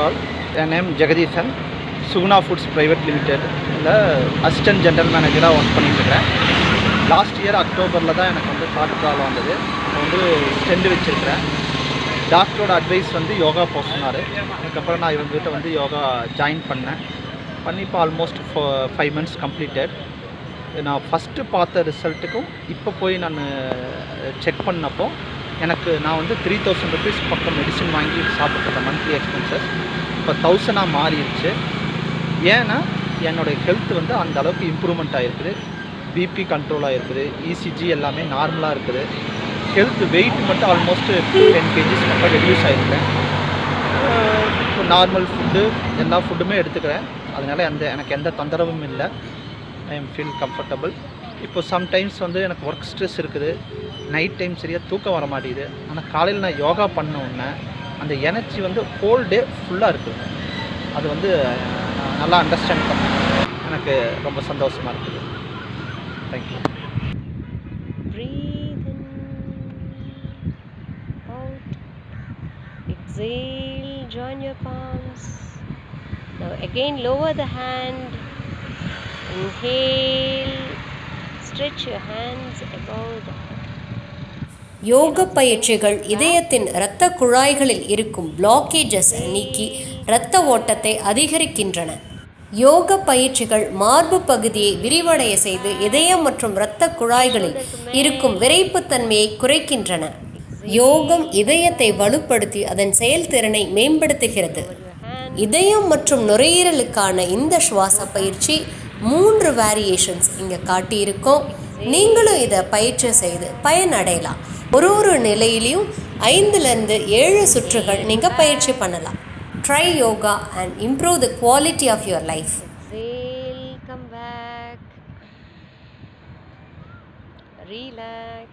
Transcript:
All என் name Jagadeesan Suguna foods private லிமிட்டெடில் assistant general மேனேஜராக work பண்ணிட்டுருக்கேன் last year அக்டோபரில் தான் எனக்கு வந்து ஹார்ட் ப்ராப்ளம் வந்தது. வந்து ஸ்டெண்டு வச்சுருக்கிறேன். டாக்டரோட அட்வைஸ் வந்து யோகா போக சொன்னார். அதுக்கப்புறம் நான் இவங்ககிட்ட வந்து யோகா ஜாயின் பண்ணேன். பண்ணி இப்போ ஆல்மோஸ்ட் ஃபைவ் மந்த்ஸ் கம்ப்ளீட்டட் நான் ஃபஸ்ட்டு பார்த்த ரிசல்ட்டுக்கும் இப்போ போய் நான் செக் பண்ணப்போ எனக்கு நான் வந்து த்ரீ தௌசண்ட் ருபீஸ் பக்கம் மெடிசன் வாங்கி சாப்பிட்ருக்கேன் மந்த்லி எக்ஸ்பென்சஸ் இப்போ தௌசண்டாக மாறிடுச்சு. ஏன்னா என்னுடைய ஹெல்த் வந்து அந்த அளவுக்கு இம்ப்ரூவ்மெண்ட் ஆகிருக்குது பிபி கண்ட்ரோலாக இருக்குது இசிஜி எல்லாமே நார்மலாக இருக்குது. ஹெல்த் வெயிட் மட்டும் ஆல்மோஸ்ட் டென் கேஜிஸ் மட்டும் ரெடியூஸ் ஆகிருக்கேன் நார்மல் ஃபுட்டு எல்லா ஃபுட்டுமே எடுத்துக்கிறேன். அதனால் எந்த எனக்கு எந்த தொந்தரவும் இல்லை. ஐ எம் ஃபீல் கம்ஃபர்டபுள் இப்போ சம்டைம்ஸ் வந்து எனக்கு ஒர்க் ஸ்ட்ரெஸ் இருக்குது. நைட் டைம் சரியாக தூக்கம் வர மாட்டேங்குது. ஆனால் காலையில் நான் யோகா பண்ண உடனே அந்த எனர்ஜி வந்து ஹோல் டே ஃபுல்லாக இருக்குது அது வந்து நல்லா அண்டர்ஸ்டாண்ட் பண்ணேன். எனக்கு ரொம்ப சந்தோஷமாக இருக்குது. Thank you Exhale, join your palms. Now again lower the hand. Inhale, stretch your hands above the யோக பயிற்சிகள் இதயத்தின் இரத்த குழாய்களில் இருக்கும் பிளாக்கேஜஸ் நீக்கி இரத்த ஓட்டத்தை அதிகரிக்கின்றன. யோக பயிற்சிகள் மார்பு பகுதியை விரிவடைய செய்து இதயம் மற்றும் இரத்த குழாய்களில் இருக்கும் விரைப்புத்தன்மையை குறைக்கின்றன. யோகம் இதயத்தை வலுப்படுத்தி அதன் செயல்திறனை மேம்படுத்துகிறது. இதயம் மற்றும் நுரையீரலுக்கான இந்த சுவாச பயிற்சி மூன்று வேரியேஷன்ஸ் இங்கே காட்டியிருக்கோம் நீங்களும் இதை பயிற்சி செய்து பயனடையலாம் ஒரு ஒரு நிலையிலையும் ஐந்துலேருந்து ஏழு சுற்றுகள் நீங்கள் பயிற்சி பண்ணலாம் try yoga and improve the quality of your life welcome back back. Relax.